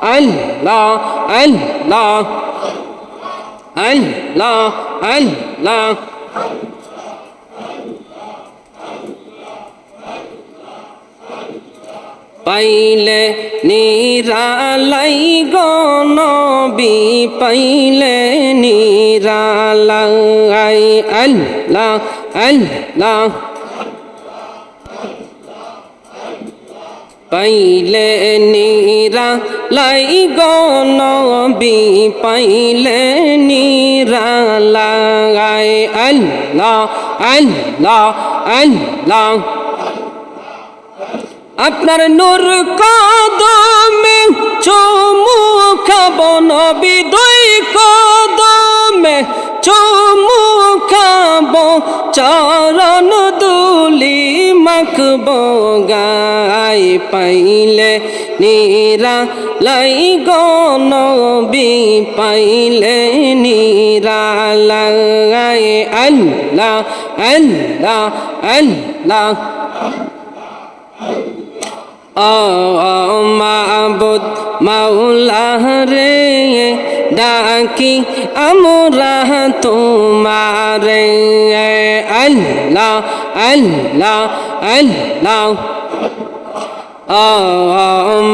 আল্লাহ আল্লাহ। আল্লাহ আল্লাহ। পাইলে নিরালাই গনবি পাইলে নিরালাই। আল্লাহ আল্লাহ। পাইলে নিরা, লাই গনবি পাইলে নিরা লাই আল্লাহ আল্লাহ আল্লাহ। আপনার নূর কদমে চুমু খাব নবী, দুই কদমে চুমু খাব দুলি মাখব গাই পাইলে নীরা লাই গনবি পাইলে নীরা লাই। আল্লাহ আল্লাহ আল্লাহ। মাবুদ মাওলা রে, ডাকি আমরা তোমারে। আল্লাহ আল্লাহ আল্লাহ।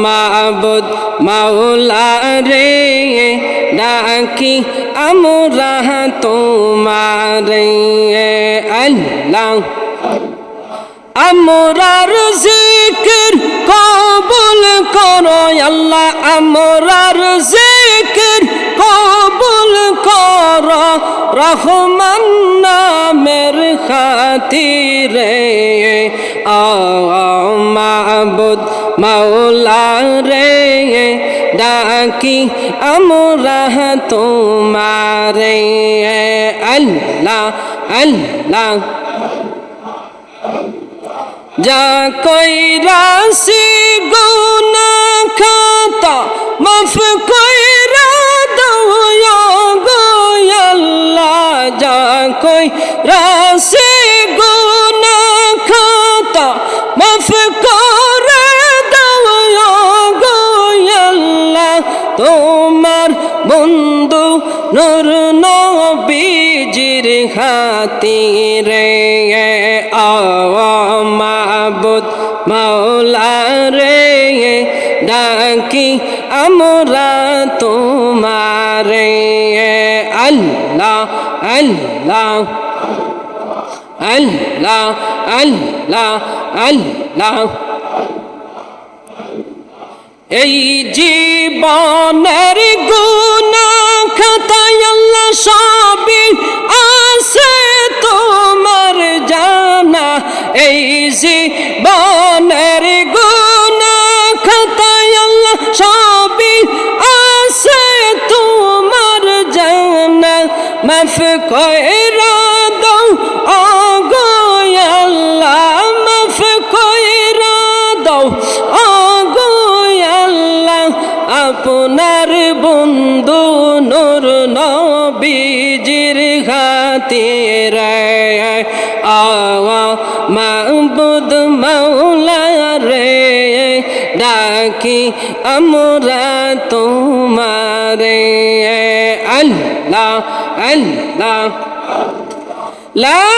মাবুদ মাওলা রে, ডাকি আমরা তোমারে। আল্লাহ আমরার জিকির কবুল করো আল্লাহ, আমরার জিকির কবুল করো। রহমান নামের খাতিরে মাবুদ মাওলা রে ডাকি আমরা তোমারে। আল্লাহ আল্লাহ। যা কইরাসি গুনা খাতা মাফ গো আল্লাহ, যা কইরাসি গুনা খাতা মাফ করে আল্লাহ, তোমার বন্ধু নূর নবীজির খাতিরে মাবুদ ডাকি আমরা তোমারে? আল্লাহ আল্লাহ আল্লাহ আল্লাহ আল্লাহ। এই জীবনের গুণা মাফ কইরা দাও। আগো আল্লাহ, মাফ কইরা দাও। আগো আল্লাহ, আপনার বন্ধু নূর নবীজির রায়, আওয়া ডাকি আমরা তোমারে। আল্লাহ আল্লাহ। লা